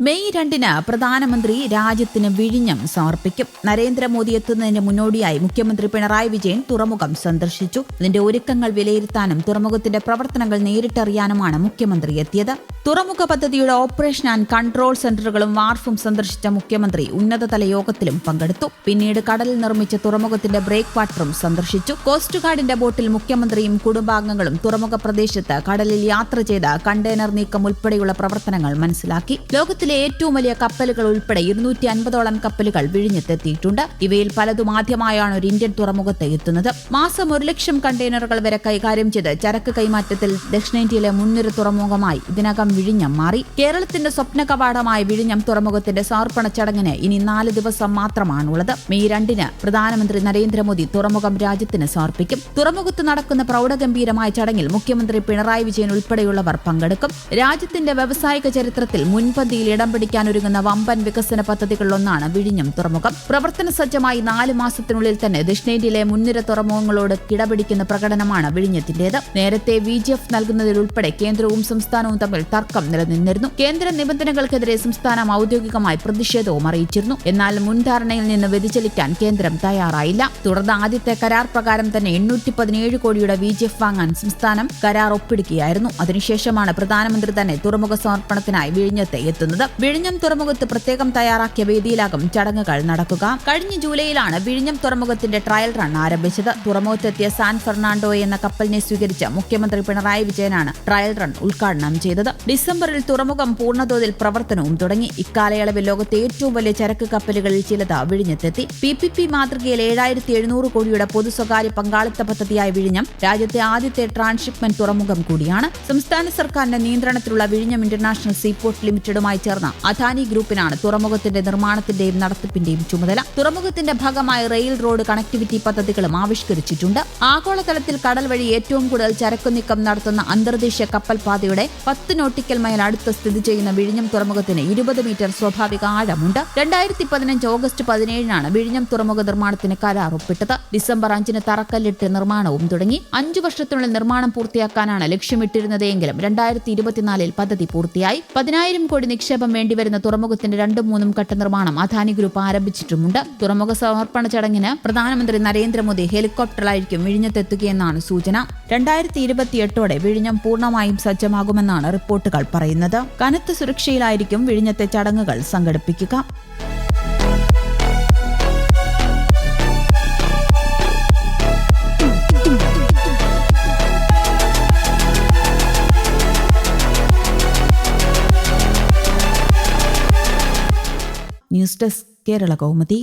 May രണ്ടിന് പ്രധാനമന്ത്രി രാജ്യത്തിന് വിഴിഞ്ഞം സമർപ്പിക്കും. നരേന്ദ്രമോദി എത്തുന്നതിന് മുന്നോടിയായി മുഖ്യമന്ത്രി പിണറായി വിജയൻ തുറമുഖം സന്ദർശിച്ചു. അതിന്റെ ഒരുക്കങ്ങൾ വിലയിരുത്താനും തുറമുഖത്തിന്റെ പ്രവർത്തനങ്ങൾ നേരിട്ടറിയാനുമാണ് മുഖ്യമന്ത്രി എത്തിയത്. തുറമുഖ പദ്ധതിയുടെ ഓപ്പറേഷൻ ആൻഡ് കൺട്രോൾ സെന്ററുകളും വാർഫും സന്ദർശിച്ച മുഖ്യമന്ത്രി ഉന്നതതല യോഗത്തിലും പങ്കെടുത്തു. പിന്നീട് കടലിൽ നിർമ്മിച്ച തുറമുഖത്തിന്റെ ബ്രേക്ക് വാട്ടറും സന്ദർശിച്ചു. കോസ്റ്റ് ഗാർഡിന്റെ ബോട്ടിൽ മുഖ്യമന്ത്രിയും കുടുംബാംഗങ്ങളും തുറമുഖ പ്രദേശത്ത് കടലിൽ യാത്ര ചെയ്ത കണ്ടെയ്നർ നീക്കം ഉൾപ്പെടെയുള്ള പ്രവർത്തനങ്ങൾ മനസ്സിലാക്കി. ലോകത്തിലെ ഏറ്റവും വലിയ കപ്പലുകൾ ഉൾപ്പെടെ ഇരുന്നൂറ്റി അൻപതോളം കപ്പലുകൾ വിഴിഞ്ഞെത്തെത്തിയിട്ടുണ്ട്. ഇവയിൽ പലതും ആദ്യമായാണ് ഒരു ഇന്ത്യൻ തുറമുഖത്ത് എത്തുന്നത്. മാസം ഒരു ലക്ഷം കണ്ടെയ്നറുകൾ വരെ കൈകാര്യം ചെയ്ത് ചരക്ക് കൈമാറ്റത്തിൽ ദക്ഷിണേന്ത്യയിലെ മുൻനിര തുറമുഖമായി ഇതിനകം വിഴിഞ്ഞം മാറി. കേരളത്തിന്റെ സ്വപ്ന കവാടമായ വിഴിഞ്ഞം തുറമുഖത്തിന്റെ സമർപ്പണ ചടങ്ങിന് ഇനി നാല് ദിവസം മാത്രമാണുള്ളത്. മെയ് രണ്ടിന് പ്രധാനമന്ത്രി നരേന്ദ്രമോദി തുറമുഖം രാജ്യത്തിന് സമർപ്പിക്കും. തുറമുഖത്ത് നടക്കുന്ന പ്രൗഢഗംഭീരമായ ചടങ്ങിൽ മുഖ്യമന്ത്രി പിണറായി വിജയൻ ഉൾപ്പെടെയുള്ളവർ പങ്കെടുക്കും. രാജ്യത്തിന്റെ വ്യവസായിക ചരിത്രത്തിൽ മുൻപന്തിയിൽ ഇടം പിടിക്കാനൊരുങ്ങുന്ന വമ്പൻ വികസന പദ്ധതികളിലൊന്നാണ് വിഴിഞ്ഞം തുറമുഖം. പ്രവർത്തന സജ്ജമായി നാല് മാസത്തിനുള്ളിൽ തന്നെ ദക്ഷിണേന്ത്യയിലെ മുൻനിര തുറമുഖങ്ങളോട് കിടപിടിക്കുന്ന പ്രകടനമാണ് വിഴിഞ്ഞത്തിന്റേത്. നേരത്തെ വി ജി എഫ് നൽകുന്നതിലുൾപ്പെടെ കേന്ദ്രവും സംസ്ഥാനവും തമ്മിൽ നിലനിന്നിരുന്നു. കേന്ദ്ര നിബന്ധനകൾക്കെതിരെ സംസ്ഥാനം ഔദ്യോഗികമായി പ്രതിഷേധവും അറിയിച്ചിരുന്നു. എന്നാൽ മുൻധാരണയിൽ നിന്ന് വ്യതിചലിക്കാൻ കേന്ദ്രം തയ്യാറായില്ല. തുടർന്ന് ആദ്യത്തെ കരാർ പ്രകാരം തന്നെ എണ്ണൂറ്റി പതിനേഴ് കോടിയുടെ വി ജി എഫ് വാങ്ങാൻ സംസ്ഥാനം കരാർ ഒപ്പിടുകയായിരുന്നു. അതിനുശേഷമാണ് പ്രധാനമന്ത്രി തന്നെ തുറമുഖ സമർപ്പണത്തിനായി വിഴിഞ്ഞത്ത് എത്തുന്നത്. വിഴിഞ്ഞം തുറമുഖത്ത് പ്രത്യേകം തയ്യാറാക്കിയ വേദിയിലാകും ചടങ്ങുകൾ നടക്കുക. കഴിഞ്ഞ ജൂലൈയിലാണ് വിഴിഞ്ഞം തുറമുഖത്തിന്റെ ട്രയൽ റൺ ആരംഭിച്ചത്. തുറമുഖത്തെത്തിയ സാൻ ഫെർണാണ്ടോ എന്ന കപ്പലിനെ സ്വീകരിച്ച മുഖ്യമന്ത്രി പിണറായി വിജയനാണ് ട്രയൽ റൺ ഉദ്ഘാടനം ചെയ്തത്. ഡിസംബറിൽ തുറമുഖം പൂർണതോതിൽ പ്രവർത്തനവും തുടങ്ങി. ഇക്കാലയളവിൽ ലോകത്തെ ഏറ്റവും വലിയ ചരക്ക് കപ്പലുകളിൽ ചിലത് വിഴിഞ്ഞത്തെത്തി. പി പി പി മാതൃകയിൽ ഏഴായിരത്തി എഴുന്നൂറ് കോടിയുടെ പൊതു സ്വകാര്യ പങ്കാളിത്ത പദ്ധതിയായ വിഴിഞ്ഞം രാജ്യത്തെ ആദ്യത്തെ ട്രാൻസ്ഷിപ്മെന്റ് തുറമുഖം കൂടിയാണ്. സംസ്ഥാന സർക്കാരിന്റെ നിയന്ത്രണത്തിലുള്ള വിഴിഞ്ഞം ഇന്റർനാഷണൽ സീപോർട്ട് ലിമിറ്റഡുമായി ചേർന്ന അദാനി ഗ്രൂപ്പിനാണ് തുറമുഖത്തിന്റെ നിർമ്മാണത്തിന്റെയും നടത്തിപ്പിന്റെയും ചുമതല. തുറമുഖത്തിന്റെ ഭാഗമായി റെയിൽ റോഡ് കണക്ടിവിറ്റി പദ്ധതികളും ആവിഷ്കരിച്ചിട്ടുണ്ട്. ആഗോളതലത്തിൽ കടൽ വഴി ഏറ്റവും കൂടുതൽ ചരക്കു നീക്കം നടത്തുന്ന അന്തർദേശീയ കപ്പൽ പാതയുടെ പത്ത് നോട്ടിക്കൽ മൈൽ അടുത്ത് സ്ഥിതി ചെയ്യുന്ന വിഴിഞ്ഞം തുറമുഖത്തിന് ഇരുപത് മീറ്റർ സ്വാഭാവിക ആഴമുണ്ട്. രണ്ടായിരത്തി പതിനഞ്ച് ഓഗസ്റ്റ് പതിനേഴിനാണ് വിഴിഞ്ഞം തുറമുഖ നിർമ്മാണത്തിന് കരാർ ഒപ്പിട്ടത് ഡിസംബർ അഞ്ചിന് തറക്കല്ലിട്ട് നിർമ്മാണവും തുടങ്ങി. അഞ്ചു വർഷത്തിനുള്ളിൽ നിർമ്മാണം പൂർത്തിയാക്കാനാണ് ലക്ഷ്യമിട്ടിരുന്നതെങ്കിലും രണ്ടായിരത്തി ഇരുപത്തിനാലിൽ പദ്ധതി പൂർത്തിയായി. പതിനായിരം കോടി നിക്ഷേപം വേണ്ടിവരുന്ന തുറമുഖത്തിന്റെ രണ്ടും മൂന്നും ഘട്ട നിർമ്മാണം അദാനി ഗ്രൂപ്പ് ആരംഭിച്ചിട്ടുമുണ്ട്. തുറമുഖ സമർപ്പണ ചടങ്ങിന് പ്രധാനമന്ത്രി നരേന്ദ്രമോദി ഹെലികോപ്റ്ററിലായിരിക്കും വിഴിഞ്ഞത്തെത്തുകയെന്നാണ് സൂചന. രണ്ടായിരത്തി ഇരുപത്തിയെട്ടോടെ വിഴിഞ്ഞം പൂർണമായും സജ്ജമാകുമെന്നാണ് റിപ്പോർട്ടുകൾ പറയുന്നത്. കനത്ത സുരക്ഷയിലായിരിക്കും വിഴിഞ്ഞത്തെ ചടങ്ങുകൾ സംഘടിപ്പിക്കുക. News desk Kerala Kaumudi.